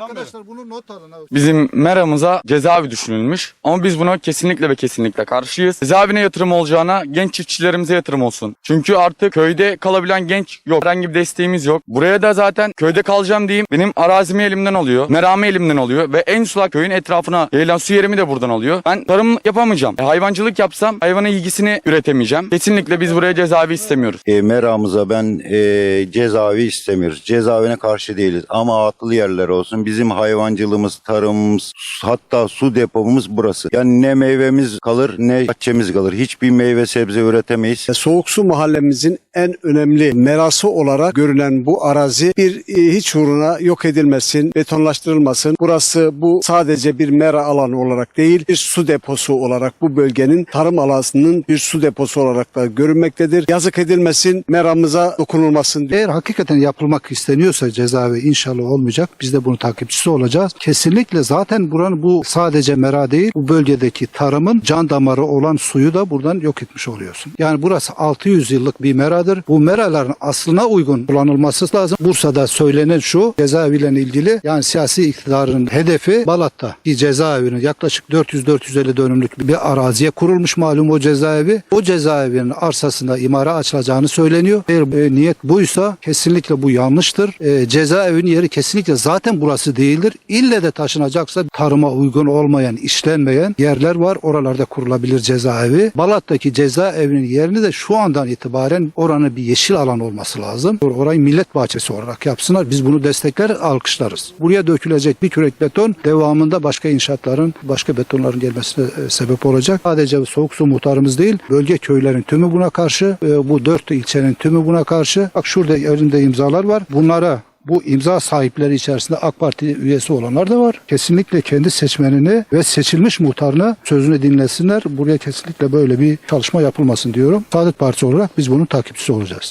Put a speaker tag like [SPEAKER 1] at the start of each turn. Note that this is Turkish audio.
[SPEAKER 1] Arkadaşlar bunu not alın abi.
[SPEAKER 2] Bizim meramıza cezaevi düşünülmüş. Ama biz buna kesinlikle ve kesinlikle karşıyız. Cezaevine yatırım olacağına genç çiftçilerimize yatırım olsun. Çünkü artık köyde kalabilen genç yok. Herhangi bir desteğimiz yok. Buraya da zaten köyde kalacağım diyeyim. Benim arazimi elimden alıyor. Meramı elimden alıyor. Ve en sulak köyün etrafına yayılan su yerimi de buradan alıyor. Ben tarım yapamayacağım. E, hayvancılık yapsam hayvana ilgisini üretemeyeceğim. Kesinlikle biz buraya cezaevi istemiyoruz.
[SPEAKER 3] E, meramıza ben e, cezaevi istemiyoruz. Cezaevine karşı değiliz ama atlı yerler olsun. Bizim hayvancılığımız, tarımımız, hatta su depomuz burası. Yani ne meyvemiz kalır ne bahçemiz kalır. Hiçbir meyve sebze üretemeyiz.
[SPEAKER 4] E, Soğuk Su Mahallemizin en önemli merası olarak görülen bu arazi bir e, hiç uğruna yok edilmesin, betonlaştırılmasın. Burası bu sadece bir mera alanı olarak değil, bir su deposu olarak bu bölgenin tarım alanının bir su deposu olarak da görünmektedir. Yazık edilmesin, meramıza dokunulmasın diyor.
[SPEAKER 1] Eğer hakikaten yapılmak isteniyorsa cezaevi inşallah olmayacak. Biz de bunun takipçisi olacağız. Kesinlikle zaten buranın bu sadece mera değil, bu bölgedeki tarımın can damarı olan suyu da buradan yok etmiş oluyorsun. Yani burası 600 yıllık bir meradır. Bu meraların aslına uygun kullanılması lazım. Bursa'da söylenen şu cezaeviyle ilgili yani siyasi iktidarın hedefi Balat'ta bir cezaevinin yaklaşık 400-450 dönümlük bir araziye kurulmuş malum o cezaevi. O cezaevinin arsasında imara açılacağını söyleniyor. Eğer e, niyet buysa kesinlikle bu yanlıştır. E, cezaevinin yeri kesinlikle zaten burası değildir. İlle de taşınacaksa tarıma uygun olmayan, işlenmeyen yerler var. Oralarda kurulabilir cezaevi. Balat'taki cezaevinin yerini de şu andan itibaren oranın bir yeşil alan olması lazım. Or- Orayı millet bahçesi olarak yapsınlar. Biz bunu destekler, alkışlarız. Buraya dökülecek bir kürek beton devamında başka inşaatların, başka betonların gelmesine e, sebep olacak. Sadece soğuk su muhtarımız değil, bölge köylerin tümü buna karşı, e, bu dört ilçenin tümü buna karşı. Bak şurada elinde imzalar var. Bunlara bu imza sahipleri içerisinde AK Parti üyesi olanlar da var. Kesinlikle kendi seçmenini ve seçilmiş muhtarını sözünü dinlesinler. Buraya kesinlikle böyle bir çalışma yapılmasın diyorum. Saadet Partisi olarak biz bunun takipçisi olacağız.